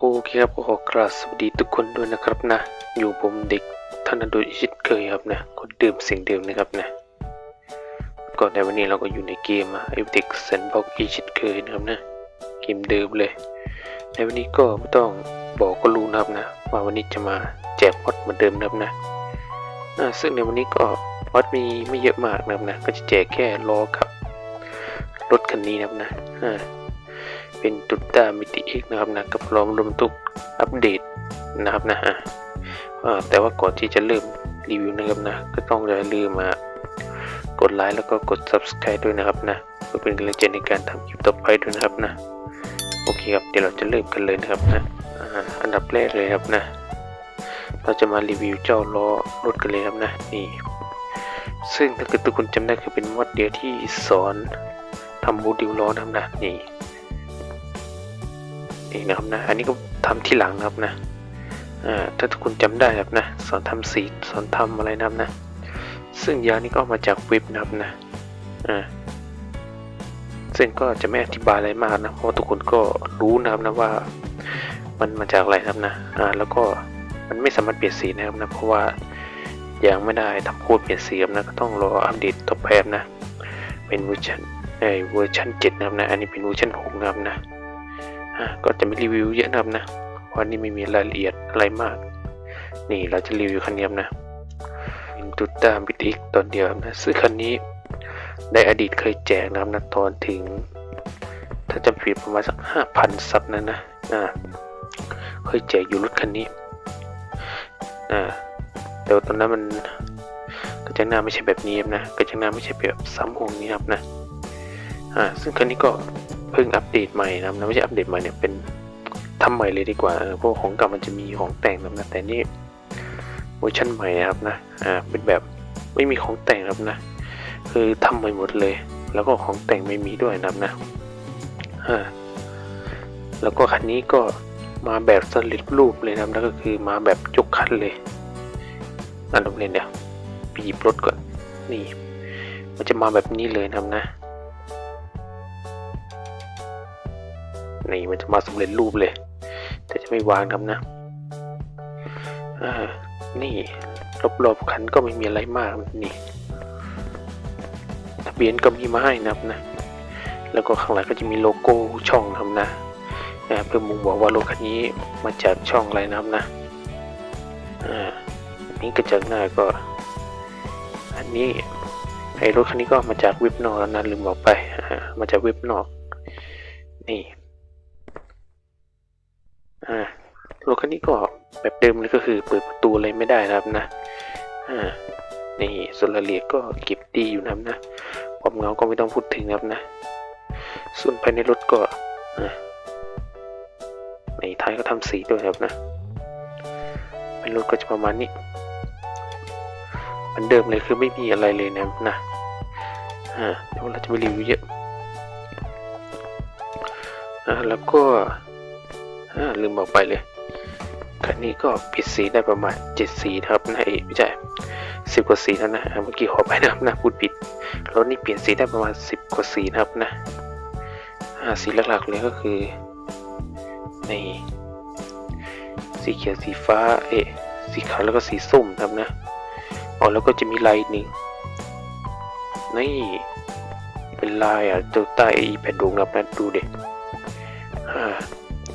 โอเคครับก็ขอกราบสวัสดีทุกคนด้วยนะครับนะ อยู่ผมเด็กธนดลชิตเคยครับนะคนเดิมเสียงเดิมนะครับนะก่อนในวันนี้เราก็อยู่ในเกมไอเด็กแซนบ็อกอิชิตเคยนะครับนะเกมเดิมเลย ในวันนี้ก็ไม่ต้องบอกก็รู้นะครับนะว่าวันนี้จะมาแจกมอดเหมือนเดิมนะครับนะซึ่งในวันนี้ก็มอดมีไม่เยอะมากนะครับนะก็จะแจกแค่ล้อกับรถคันนี้นะครับนะ เป็นตุดตามิติเอกนะครับนะกับพร้อมรวมทุกอัปเดตนะครับนะฮะแต่ว่าก่อนที่จะเริ่มรีวิวนะครับนะก็ต้องอย่าลืมมากดไลค์แล้วก็กด subscribe ด้วยนะครับนะเพื่อเป็นกำลังใจในการทำคลิปต่อไปด้วยนะครับนะโอเคครับเดี๋ยวเราจะเริ่มกันเลยนะครับนะอันดับแรกเลยครับนะ เราจะมารีวิวเจ้าล้อรถกันเลยครับนะนี่ซึ่งถ้าเกิดทุกคนจำได้คือเป็นมอดเดียวที่สอนทำโมดิวล้อนะครับนะนี่ นี่นะครับนะ อันนี้ก็ทำที่หลังนะครับนะถ้าทุกคนจำได้ครับนะ สอนทำสีสอนทำอะไรนะครับนะ ซึ่งยานี้ก็มาจากเว็บนะครับนะซึ่งก็จะไม่อธิบายอะไรมากนะ เพราะทุกคนก็รู้นะครับนะว่ามันมาจากอะไรนะครับนะ อ่า แล้วก็มันไม่สามารถเปลี่ยนสีนะครับนะ เพราะว่ายังไม่ได้ทำโค้ดเปลี่ยนสีนะ ก็ต้องรออัปเดตต่อไปครับนะ เป็นเวอร์ชันเอ้เวอร์ชัน7นะครับนะ อันนี้เป็นเวอร์ชัน6นะครับนะ ก็จะไม่รีวิวเยอะนะครับนะเพราะนี่ไม่มีรายละเอียดอะไรมาก นี่เราจะรีวิวคันนี้ครับนะเป็นตุตาบิติกตอนเดียวนะซึ่งคันนี้ในอดีตเคยแจกนะครับนะตอนถึง ถ้าจะผิดประมาณสักห้าพันซับนะนะอ่าเคยแจกอยู่รถคันนี้อ่าแต่ตอนนั้นมันกระจังหน้าไม่ใช่แบบนี้นะกระจังหน้าไม่ใช่แบบซ้ำหงนี้ครับนะอ่าซึ่งคันนี้ก็ พิ่งอัปเดตใหม่นะไม่ใช่อัปเดตใหม่เนี่ยเป็นทำใหม่เลยดีกว่าเออพราะของเก่ามันจะมีของแต่งนะครับนแต่นี่เวอร์ชันใหม่นะครับนะอ่าเป็นแบบไม่มีของแต่งครับนะ คือทำใหม่หมดเลย แล้วก็ของแต่งไม่มีด้วยนะครับนะอ่าแล้วก็คันนี้ก็มาแบบสลิดรูปเลยนะครับแล้วก็คือมาแบบยกคันเลยอันดับเรียนเดี๋ยวไปหยิบรถก่อนนี่ มันจะมาแบบนี้เลยนะครับนะ นี่มันจะมาสำเร็จรูปเลย แต่จะไม่วางครับนะนี่รอบๆคันก็ไม่มีอะไรมากนี่ทะเบียนก็มีมาให้นับนะ แล้วก็ข้างหลังก็จะมีโลโก้ช่องครับนะเพื่อมุงบอกว่ารถคันนี้มาจากช่องอะไรนะครับนะนี่กระจังหน้าก็ อันนี้ไอ้รถคันนี้ก็มาจากเว็บนอกแล้วนะลืมบอกไปมาจากเว็บนอก นี่ อ่ารถคันนี้ก็แบบเดิมเลยก็คือเปิดประตูอะไรไม่ได้นะครับนะ อ่า นี่ส่วนรายละเอียดก็เก็บดีอยู่นะครับนะความเงาก็ไม่ต้องพูดถึงนะครับนะ ส่วนภายในรถก็อ่าในท้ายก็ทำสีด้วยครับนะเป็นรถก็จะประมาณนี้เหมือนเดิมเลยคือไม่มีอะไรเลยนะครับนะอ่าเดี๋ยวเราจะไปรีวิวเยอะอ่าแล้วก็ ลืมบอกไปเลยคันนี้ก็ปิดสีได้ประมาณเจ็ดสีนะครับนะเอยไม่ใช่สิบกว่าสีแล้วนะเมื่อกี้ขอไปนะครับนะพูดผิดรถนี่เปลี่ยนสีได้ประมาณสิบกว่าสีนะครับนะสีหลักๆเลยก็คือในสีเขียวสีฟ้าเอะสีขาวแล้วก็สีส้มครับนะอ๋อแล้วก็จะมีลายหนึ่งนี่เป็นลายอะเจ้าใต้อีแผ่นดวงนะครับนะดูเด็กอ่า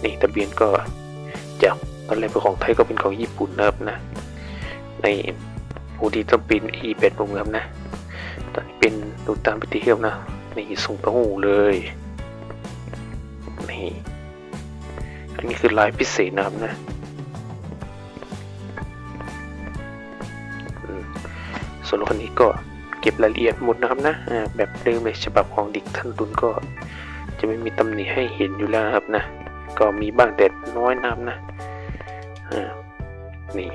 นี่ทะเบียนก็จากตอนแรกเป็นของไทยก็เป็นของญี่ปุ่นนะครับนะ ในโอดีต้องเป็นอีเป็ดผมครับนะ ตอนนี้เป็นดูตามปฏิเทียบนะนี่ส่งต้าหู้เลยนี่อันนี้คือลายพิเศษนะครับนะส่วนรถคันนี้ก็เก็บรายละเอียดหมดนะครับนะแบบเดิมเลยฉบับของดิกท่านตุนก็จะไม่มีตำหนิให้เห็นอยู่แล้วครับนะ ก็มีบ้างแต่น้อยน้ำนะอ่านี่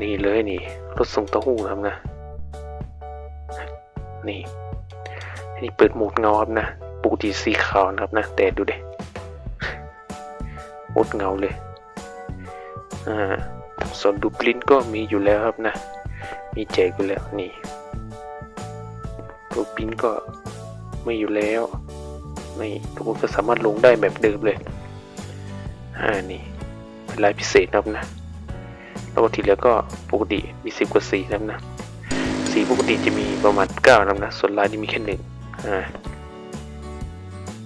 นี่เลยนี่รถส่งเต้าหู้ครับนะ นี่นี่เปิดโหมดเงาครับนะปกติสีขาวนะครับนะ แต่ดูเด็โหมดเงาเลย อ่าส่วนดูปลิ้นก็มีอยู่แล้วครับนะ มีแจกอยู่แล้วนี่ดูปลิ้นก็ไม่อยู่แล้วนี่ทุกคนก็สามารถลงได้แบบเดิมเลย อ่านี่เป็นลายพิเศษนะครับนะแล้วก็ทีเหลือก็ปกติมีสิบกว่าสีนะครับนะสีปกติจะมีประมาณเก้านะครับนะส่วนลายนี่มีแค่หนึ่งอ่า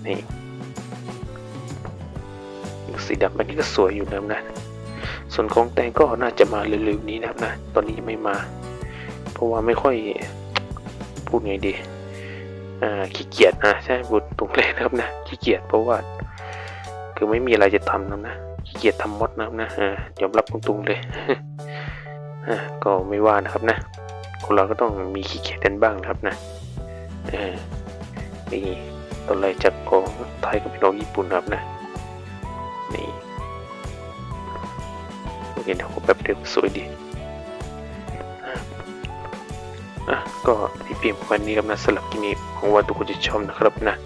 นี่สีดำอันนี้ก็สวยอยู่นะครับนะส่วนของแตงก็น่าจะมาเร็วๆนี้นะครับนะ ตอนนี้ยังไม่มา เพราะว่าไม่ค่อยพูดไงดี อ่าขี้เกียจนะใช่พูดตรงเลยนะครับนะขี้เกียจเพราะว่า คือไม่มีอะไรจะทำนะครับนะขี้เกียจทำมดนะครับนะยอมรับตรงๆเลยก็ไม่ว่านะครับนะคนเราก็ต้องมีขี้เกียจกันบ้างนะครับนะนี่ตอนแรกจากของไทยกับพี่น้องญี่ปุ่นครับนะนี่เห็นเขาแบบเดียวสวยดีอะก็พี่เพียงวันนี้ครับนะสำหรับคลิปนี้หวังว่าทุกคนจะชอบนะครับนะ